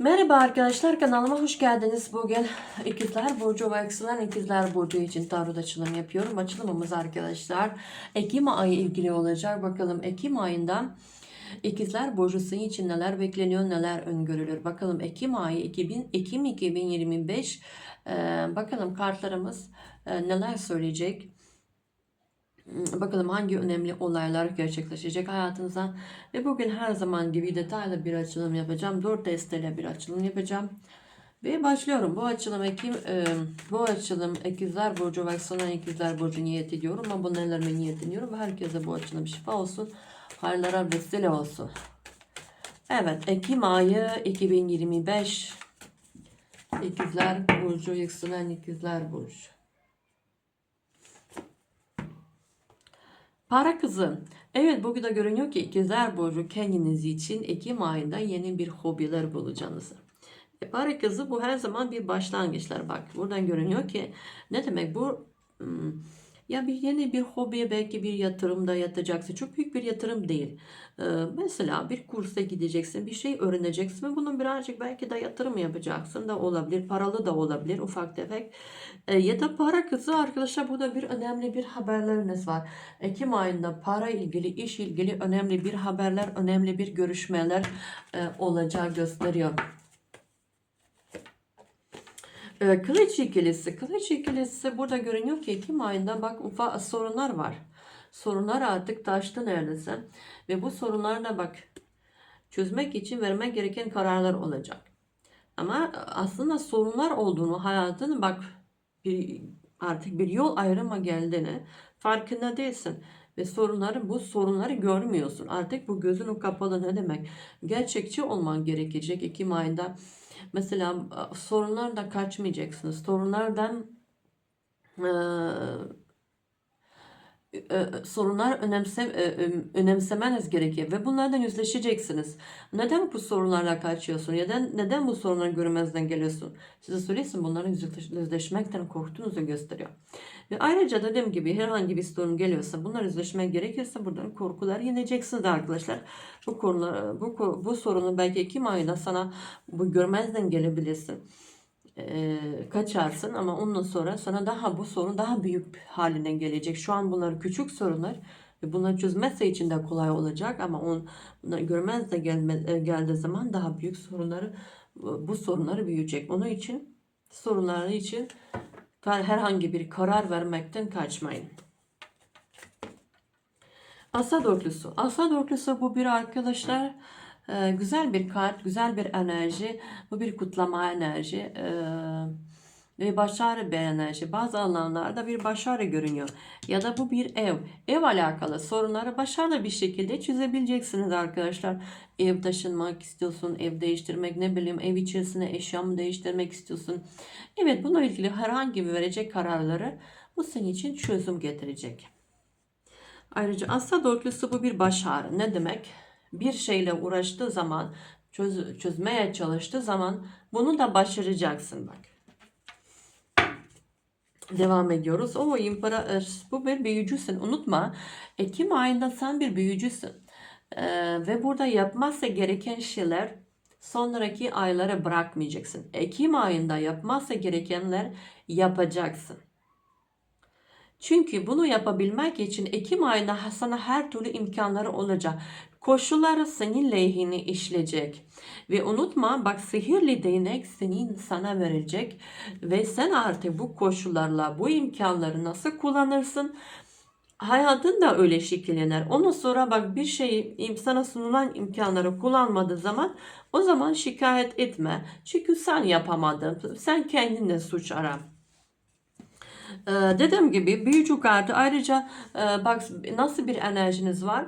Merhaba arkadaşlar kanalıma hoş geldiniz. Bugün ikizler burcu ve yükselen ikizler burcu için tarot açılım yapıyorum. Açılımımız arkadaşlar Ekim ayı ilgili olacak. Bakalım Ekim ayında ikizler burcu sizin için neler bekleniyor, neler öngörülür. Bakalım Ekim ayı 2000, Ekim 2025 e, bakalım kartlarımız e, neler söyleyecek. Bakalım hangi önemli olaylar gerçekleşecek hayatınızda. Ve bugün her zaman gibi detaylı bir açılım yapacağım. 4 desteyle bir açılım yapacağım. Ve başlıyorum. Bu açılım Ekim, e, bu açılım ikizler burcu ve sana ikizler burcu niyet ediyorum. Ama bu nelerime niyet ediyorum. Herkese bu açılım şifa olsun. Hayırlara vesile olsun. Evet Ekim ayı 2025 İkizler burcu yükselen ikizler burcu. Para kızı. Evet bugün de görünüyor ki ikizler burcu kendiniz için Ekim ayında yeni bir hobiler bulacağınızı. E, para kızı bu her zaman bir başlangıçlar. Bak buradan görünüyor ki ne demek bu? Hmm, ya bir yeni bir hobiye belki bir yatırımda yatacaksın. Çok büyük bir yatırım değil. Ee, mesela bir kursa gideceksin, bir şey öğreneceksin ve bunun birazcık belki de yatırım yapacaksın da olabilir. Paralı da olabilir ufak tefek. Ee, ya da para kızı arkadaşlar burada bir önemli bir haberleriniz var. Ekim ayında para ilgili, iş ilgili önemli bir haberler, önemli bir görüşmeler e, olacağı gösteriyor. Ee, Kılıç ikilisi. Kılıç ikilisi burada görünüyor ki Ekim ayında bak ufak sorunlar var. Sorunlar artık taştı neredeyse. Ve bu sorunlarla bak çözmek için vermek gereken kararlar olacak. Ama aslında sorunlar olduğunu hayatın bak bir, artık bir yol ayrıma geldiğini farkında değilsin. Ve sorunları bu sorunları görmüyorsun. Artık bu gözün kapalı ne demek? Gerçekçi olman gerekecek Ekim ayında. Mesela sorunlardan kaçmayacaksınız. Sorunlardan sorunlar önemse, önemsemeniz gerekiyor ve bunlardan yüzleşeceksiniz. Neden bu sorunlarla kaçıyorsun? Neden neden bu sorunları görmezden geliyorsun? Size söyleyeyim bunların yüzleşmekten korktuğunuzu gösteriyor. Ve ayrıca dediğim gibi herhangi bir sorun geliyorsa bunlar yüzleşmek gerekirse buradan korkular yeneceksiniz arkadaşlar. Bu konular bu bu sorunu belki Ekim ayında sana bu görmezden gelebilirsin e, kaçarsın ama ondan sonra sana daha bu sorun daha büyük haline gelecek. Şu an bunlar küçük sorunlar ve bunları çözmezse için de kolay olacak ama on bunları görmez de gelme, e, geldiği zaman daha büyük sorunları bu sorunları büyüyecek. Onun için sorunları için herhangi bir karar vermekten kaçmayın. Asa dörtlüsü. Asa dörtlüsü bu bir arkadaşlar ee, güzel bir kart, güzel bir enerji. Bu bir kutlama enerji. Ee, ve başarı bir enerji. Bazı alanlarda bir başarı görünüyor. Ya da bu bir ev. Ev alakalı sorunları başarılı bir şekilde çözebileceksiniz arkadaşlar. Ev taşınmak istiyorsun, ev değiştirmek, ne bileyim ev içerisinde eşya mı değiştirmek istiyorsun. Evet bununla ilgili herhangi bir verecek kararları bu senin için çözüm getirecek. Ayrıca asla dörtlüsü bu bir başarı. Ne demek? Bir şeyle uğraştığı zaman, çöz, çözmeye çalıştığı zaman bunu da başaracaksın bak. Devam ediyoruz. O impara bu bir büyücüsün. Unutma. Ekim ayında sen bir büyücüsün. Ee, ve burada yapmazsa gereken şeyler sonraki aylara bırakmayacaksın. Ekim ayında yapmazsa gerekenler yapacaksın. Çünkü bunu yapabilmek için Ekim ayında sana her türlü imkanları olacak. Koşulları senin lehine işleyecek. Ve unutma bak sihirli değnek senin sana verecek. Ve sen artık bu koşullarla bu imkanları nasıl kullanırsın? Hayatın da öyle şekillenir. Ondan sonra bak bir şeyi sana sunulan imkanları kullanmadığı zaman o zaman şikayet etme. Çünkü sen yapamadın. Sen kendine suç ara. Ee, dediğim gibi büyücü kartı ayrıca e, bak nasıl bir enerjiniz var?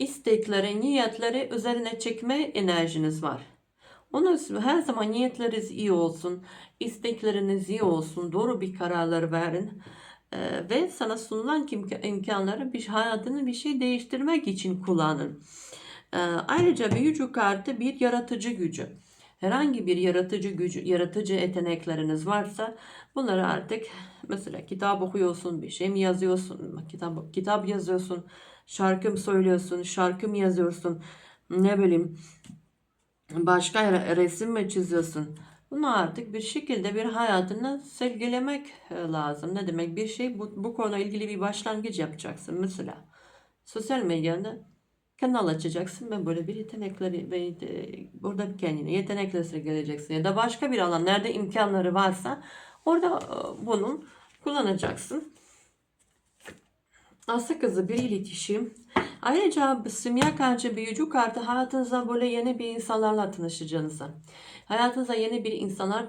istekleri, niyetleri üzerine çekme enerjiniz var. Onu her zaman niyetleriniz iyi olsun, istekleriniz iyi olsun, doğru bir kararlar verin. Ee, ve sana sunulan imkanları bir hayatını bir şey değiştirmek için kullanın. Ee, ayrıca büyücü kartı bir yaratıcı gücü. Herhangi bir yaratıcı gücü, yaratıcı yetenekleriniz varsa bunları artık mesela kitap okuyorsun, bir şey mi yazıyorsun, kitap kitap yazıyorsun, şarkı mı söylüyorsun, şarkı mı yazıyorsun, ne bileyim başka re- resim mi çiziyorsun? Bunu artık bir şekilde bir hayatına sergilemek e, lazım. Ne demek? Bir şey bu, bu konuyla ilgili bir başlangıç yapacaksın. Mesela sosyal medyada kanal açacaksın ve böyle bir yetenekleri ve e, burada kendine yetenekleri sergileyeceksin. Ya da başka bir alan nerede imkanları varsa orada e, bunun kullanacaksın. Aslı kızı bir iletişim. Ayrıca simya kartı, büyücü kartı hayatınıza böyle yeni bir insanlarla tanışacağınızı. Hayatınıza yeni bir insanlar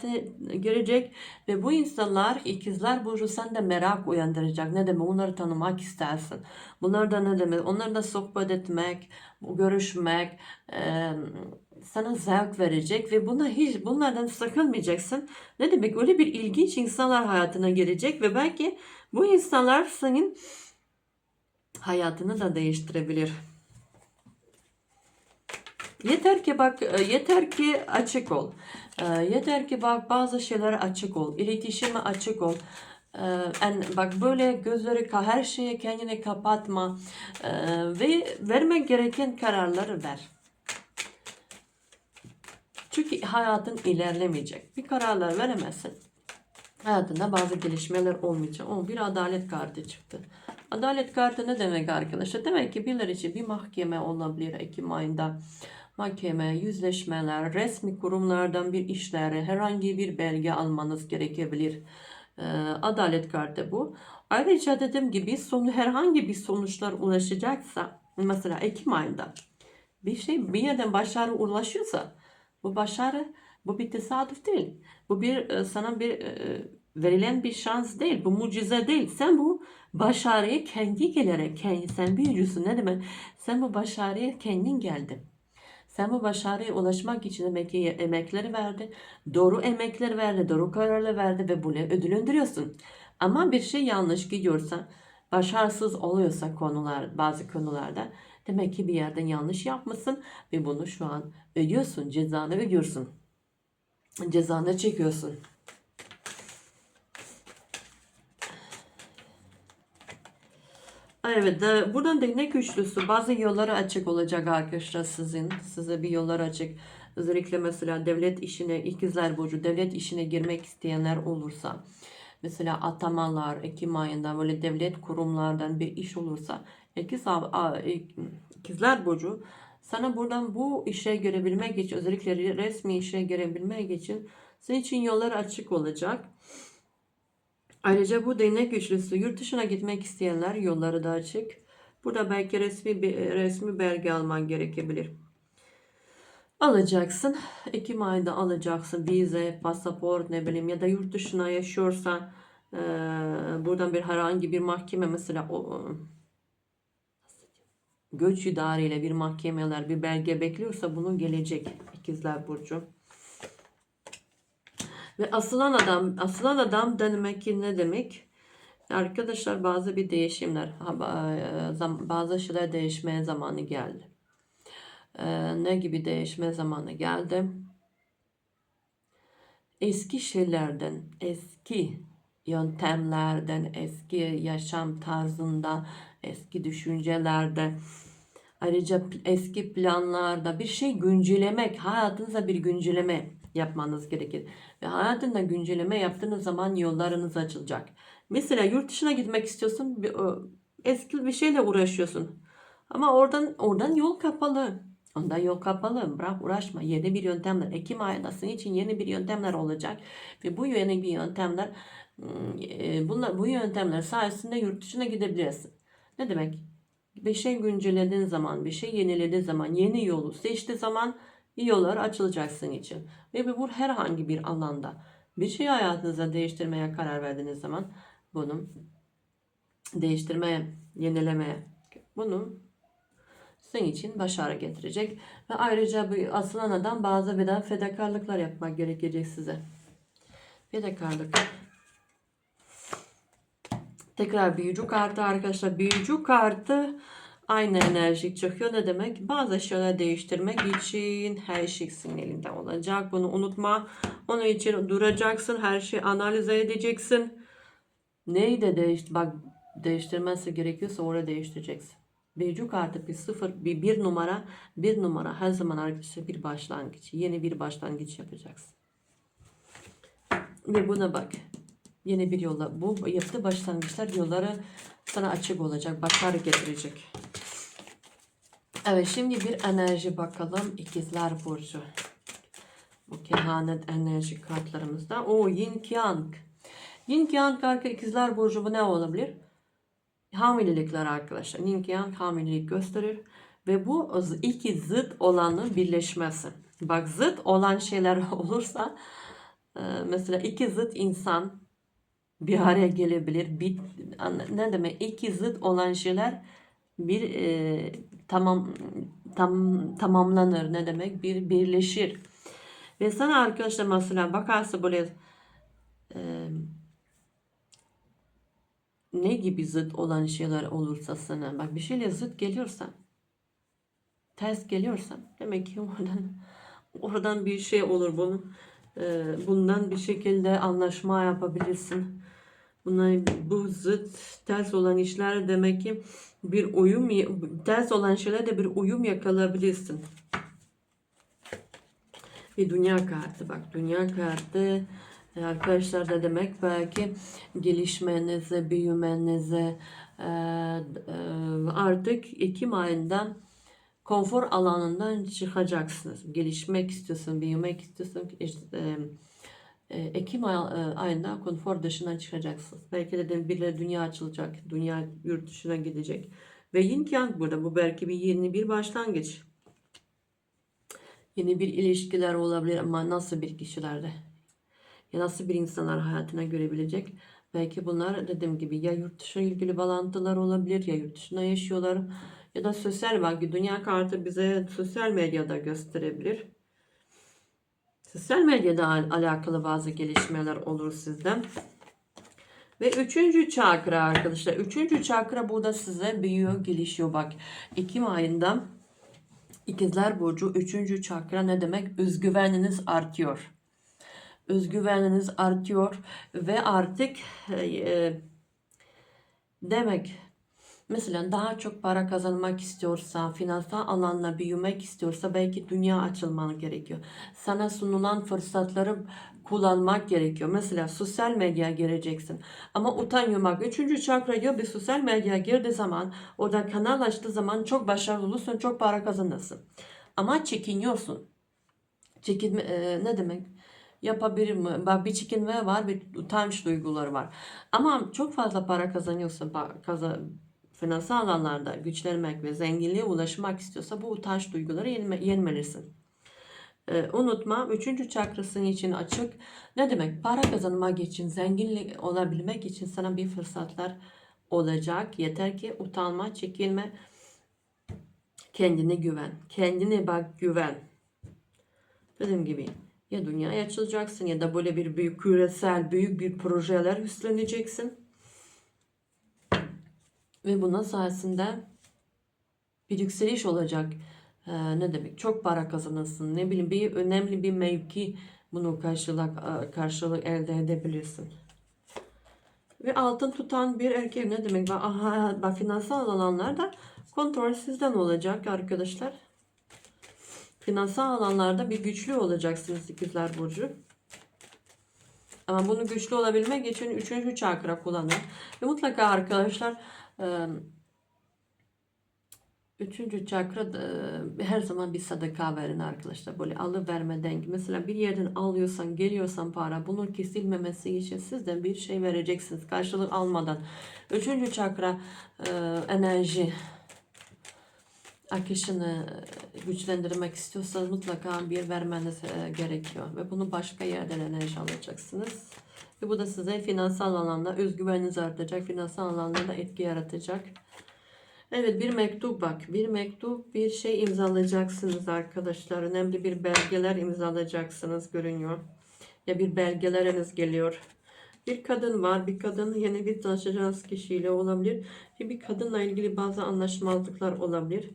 girecek ve bu insanlar ikizler burcu sende merak uyandıracak. Ne demek? Onları tanımak istersin. Bunlar da ne demek? Onlarla sohbet etmek, görüşmek, eee, sana zevk verecek ve buna hiç bunlardan sakınmayacaksın. Ne demek? Öyle bir ilginç insanlar hayatına gelecek ve belki bu insanlar senin hayatını da değiştirebilir. Yeter ki bak, e, yeter ki açık ol. E, Yeter ki bak bazı şeylere açık ol. İletişime açık ol. E, en, bak böyle gözleri her şeye kendini kapatma ve vermek gereken kararları ver. Çünkü hayatın ilerlemeyecek. Bir kararlar veremezsin. Hayatında bazı gelişmeler olmayacak. O bir adalet kartı çıktı. Adalet kartı ne demek arkadaşlar? Demek ki birileri için bir mahkeme olabilir Ekim ayında. Mahkeme, yüzleşmeler, resmi kurumlardan bir işleri, herhangi bir belge almanız gerekebilir. Ee, adalet kartı bu. Ayrıca dediğim gibi sonu herhangi bir sonuçlar ulaşacaksa mesela Ekim ayında bir şey bir yerden başarı ulaşıyorsa bu başarı bu bir tesadüf değil. Bu bir e, sana bir e, verilen bir şans değil. Bu mucize değil. Sen bu başarıyı kendi gelerek kendi sen büyücüsün ne demek? Sen bu başarıya kendin geldin. Sen bu başarıya ulaşmak için ki emekleri verdi. Doğru emekleri verdi, doğru kararlar verdi ve bunu ödüllendiriyorsun. Ama bir şey yanlış gidiyorsa, başarısız oluyorsa konular, bazı konularda demek ki bir yerden yanlış yapmışsın ve bunu şu an ödüyorsun, cezanı ödüyorsun. Cezanı çekiyorsun. Evet, buradan değnek üçlüsü bazı yolları açık olacak arkadaşlar sizin. Size bir yollar açık. Özellikle mesela devlet işine, ikizler burcu devlet işine girmek isteyenler olursa. Mesela atamalar, Ekim ayında böyle devlet kurumlardan bir iş olursa. İkiz, ikizler burcu sana buradan bu işe girebilmek için özellikle resmi işe girebilmek için senin için yollar açık olacak. Ayrıca bu değnek üçlüsü yurt dışına gitmek isteyenler yolları da açık. Burada belki resmi bir resmi belge alman gerekebilir. Alacaksın. Ekim ayında alacaksın. Vize, pasaport ne bileyim ya da yurt dışına yaşıyorsan eee, buradan bir herhangi bir mahkeme mesela o göç idareyle bir mahkemeler bir belge bekliyorsa bunun gelecek ikizler burcu. Ve asılan adam, asılan adam demek ki ne demek? Arkadaşlar bazı bir değişimler, e, bazı şeyler değişmeye zamanı geldi. Ee, ne gibi değişme zamanı geldi? Eski şeylerden, eski yöntemlerden, eski yaşam tarzında, eski düşüncelerde, ayrıca eski planlarda bir şey güncellemek, hayatınıza bir güncelleme yapmanız gerekir. Ve hayatında güncelleme yaptığınız zaman yollarınız açılacak. Mesela yurt dışına gitmek istiyorsun, eski bir şeyle uğraşıyorsun. Ama oradan oradan yol kapalı. Ondan yol kapalı. Bırak uğraşma. Yeni bir yöntemler. Ekim ayında senin için yeni bir yöntemler olacak. Ve bu yeni bir yöntemler e, bunlar, bu yöntemler sayesinde yurt dışına gidebilirsin. Ne demek? Bir şey güncellediğin zaman, bir şey yenilediğin zaman, yeni yolu seçtiği zaman yollar açılacak senin için. Ve bu herhangi bir alanda bir şey hayatınıza değiştirmeye karar verdiğiniz zaman bunu değiştirmeye, yenilemeye bunu senin için başarı getirecek. Ve ayrıca bu asılan adam bazı veda fedakarlıklar yapmak gerekecek size. Fedakarlık. Tekrar büyücü kartı arkadaşlar. Büyücü kartı aynı enerji çıkıyor. Ne demek? Bazı şeyler değiştirmek için her şey senin elinde olacak. Bunu unutma. Onun için duracaksın. Her şeyi analiz edeceksin. Neyi de değiş bak değiştirmesi gerekiyorsa orada değiştireceksin. Büyücü kartı bir sıfır, bir, bir numara, bir numara her zaman arkadaşlar bir başlangıç. Yeni bir başlangıç yapacaksın. Ve buna bak. Yeni bir yolla. Bu yaptığı başlangıçlar yolları sana açık olacak. Başarı getirecek. Evet şimdi bir enerji bakalım. İkizler Burcu. Bu kehanet enerji kartlarımızda. O Yin Yang. Yin Yang kartı İkizler Burcu bu ne olabilir? Hamilelikler arkadaşlar. Yin Yang hamilelik gösterir. Ve bu iki zıt olanın birleşmesi. Bak zıt olan şeyler olursa e, mesela iki zıt insan bir araya gelebilir. Bir, ne demek? İki zıt olan şeyler bir e, tamam tam tamamlanır. Ne demek? Bir birleşir. Ve sana arkadaşlar mesela bakarsa böyle e, ne gibi zıt olan şeyler olursa sana bak bir şeyle zıt geliyorsa ters geliyorsa demek ki oradan oradan bir şey olur bunun e, bundan bir şekilde anlaşma yapabilirsin. Bunlar bu zıt ters olan işler demek ki bir uyum ters olan şeylerde bir uyum yakalayabilirsin. Bir dünya kartı bak dünya kartı e, arkadaşlar da demek belki gelişmenize, büyümenize e, e, artık Ekim ayından konfor alanından çıkacaksınız. Gelişmek istiyorsun, büyümek istiyorsun. İşte, Ekim ayında konfor dışından çıkacaksınız. Belki de birileri dünya açılacak, dünya yurt dışına gidecek. Ve yin yang burada. Bu belki bir yeni bir başlangıç. Yeni bir ilişkiler olabilir ama nasıl bir kişilerde? Ya nasıl bir insanlar hayatına görebilecek? Belki bunlar dediğim gibi ya yurt dışı ilgili bağlantılar olabilir ya yurt dışında yaşıyorlar ya da sosyal belki dünya kartı bize sosyal medyada gösterebilir. Sosyal medyada al- alakalı bazı gelişmeler olur sizden. Ve üçüncü çakra arkadaşlar. Üçüncü çakra burada size büyüyor, gelişiyor. Bak Ekim ayında İkizler Burcu üçüncü çakra ne demek? Özgüveniniz artıyor. Özgüveniniz artıyor ve artık e, demek Mesela daha çok para kazanmak istiyorsa, finansal alanla büyümek istiyorsa belki dünya açılman gerekiyor. Sana sunulan fırsatları kullanmak gerekiyor. Mesela sosyal medya gireceksin. Ama utanmamak. Üçüncü çakraya bir sosyal medya girdiği zaman, orada kanal açtığı zaman çok başarılı olursun, çok para kazanırsın. Ama çekiniyorsun. Çekinme e, ne demek? Yapabilir mi? Bak bir çekinme var, bir utanç duyguları var. Ama çok fazla para kazanıyorsa, kazan finansal alanlarda güçlenmek ve zenginliğe ulaşmak istiyorsa bu utanç duyguları yenme, yenmelisin. Ee, unutma, üçüncü çakrasının için açık. Ne demek? Para kazanmak için, zenginlik olabilmek için sana bir fırsatlar olacak. Yeter ki utanma, çekilme, kendine güven. Kendine bak güven. Dediğim gibi ya dünyaya açılacaksın ya da böyle bir büyük küresel büyük bir projeler üstleneceksin. Ve bunun sayesinde bir yükseliş olacak. Ee, ne demek? Çok para kazanırsın. Ne bileyim bir önemli bir mevki bunu karşılık, karşılık elde edebilirsin. Ve altın tutan bir erkek ne demek? Aha, bak finansal alanlarda kontrol sizden olacak arkadaşlar. Finansal alanlarda bir güçlü olacaksınız ikizler burcu. Ama bunu güçlü olabilmek için üçüncü çakra kullanın. Ve mutlaka arkadaşlar Üçüncü çakra her zaman bir sadaka verin arkadaşlar. Böyle alı verme dengi. Mesela bir yerden alıyorsan geliyorsan para bunun kesilmemesi için sizden bir şey vereceksiniz. Karşılık almadan. Üçüncü çakra enerji akışını güçlendirmek istiyorsanız mutlaka bir vermeniz gerekiyor. Ve bunu başka yerden enerji alacaksınız. Ve bu da size finansal alanda özgüveniniz artacak. Finansal alanda da etki yaratacak. Evet bir mektup bak. Bir mektup bir şey imzalayacaksınız arkadaşlar. Önemli bir belgeler imzalayacaksınız görünüyor. Ya bir belgeleriniz geliyor. Bir kadın var. Bir kadın yeni bir tanışacağınız kişiyle olabilir. Bir kadınla ilgili bazı anlaşmazlıklar olabilir.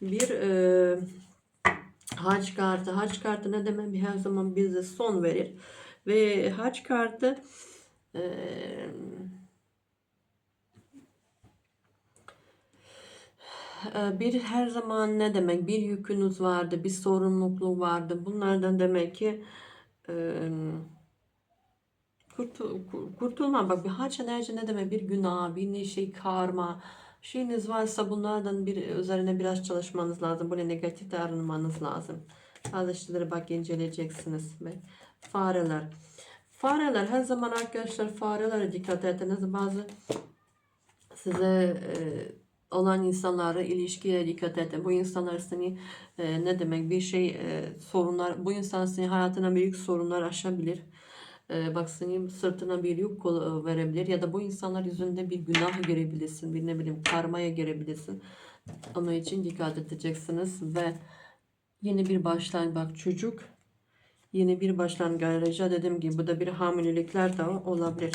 Bir e, haç kartı. Haç kartı ne demek? Her zaman bize son verir. Ve haç kartı e, e, bir her zaman ne demek bir yükünüz vardı, bir sorumluluk vardı. Bunlardan demek ki e, kurtul, kur- kurtulma. Bak bir haç enerji ne demek? Bir günah, bir ne şey karma. Şeyiniz varsa bunlardan bir üzerine biraz çalışmanız lazım. Böyle negatif de arınmanız lazım. Bazı şeyleri bak inceleyeceksiniz. Fareler. Fareler her zaman arkadaşlar farelere dikkat ediniz. Bazı size e, olan insanlara ilişkiye dikkat edin. Bu insanlar seni e, ne demek bir şey e, sorunlar bu insan senin hayatına büyük sorunlar aşabilir. E, bak senin sırtına bir yük kol- verebilir ya da bu insanlar yüzünde bir günah görebilirsin. Bir ne bileyim karmaya girebilirsin. Onun için dikkat edeceksiniz ve yeni bir başlangıç bak çocuk yeni bir başlangıç dediğim gibi bu da bir hamilelikler de olabilir.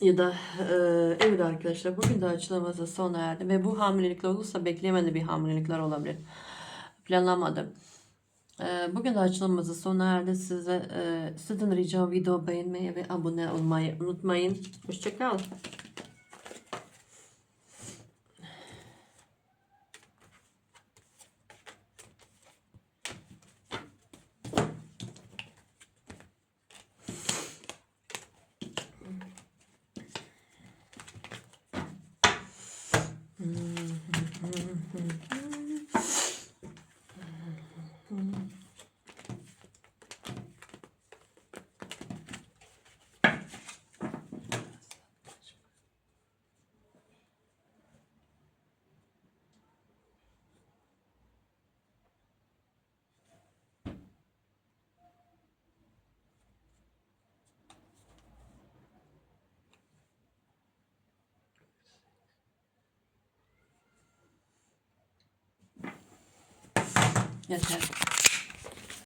Ya da e, evet arkadaşlar bugün de açılımızı sona erdi ve bu hamilelikler olursa beklemedi bir hamilelikler olabilir. Planlamadım. E, bugün açılımımızı sona erdi. Size e, sizden ricam video beğenmeyi ve abone olmayı unutmayın. Hoşçakal. Yeter.